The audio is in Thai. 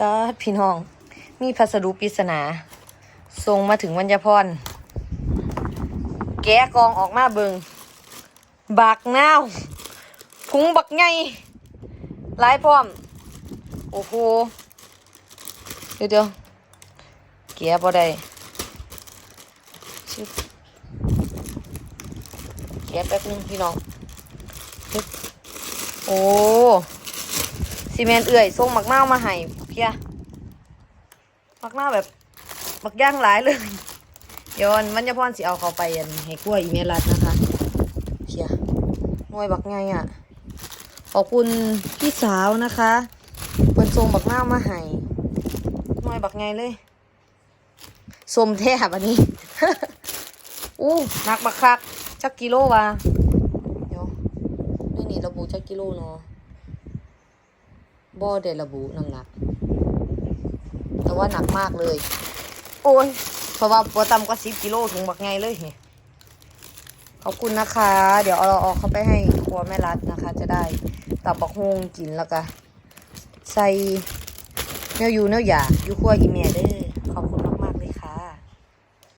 ตาพี่น้อง มีพัสดุปริศนาส่งมาถึงวัญญพร แกะกองออกมาเบิงบักนาวพุงบักไงหลายพร้อม โอ้โห เดี๋ยวเดี๋ยวแกะบ่ได้แกะแป๊บนึงพี่น้อง โอ้ซีเมนเอื่อยส่งมักนาวมาให้ เพียมักนาแบบมักย่างหลายเลยเดี๋ยวอันมันจะพรสิเอาเขาไปอันให้กล้วยอีเมลรัดนะคะเพียหน่วยบักไงอะ ขอบคุณพี่สาวนะคะเปินส่งบักนามาให้หน่วยบักไงเลยสมแทบอันนี้อู้หนักบักคักจักกิโลวะเดี๋ยวนี่นี่ระบุจักกิโลเนาะ บ่ได้ระบุน้ำหนัก แต่ว่าหนักมากเลย โอ้ย เพราะว่าปัวต่ำกว่าสิบกิโลถุงบักไงเลยเนี่ยขอบคุณนะคะ เดี๋ยวเอาเราเอาเข้าไปให้ครัวแม่รัดนะคะ จะได้ตับบักฮงกินแล้วก็ใส่เนื้ออยู่เนื้อหยาอยู่ครัวอีเมียเด้อ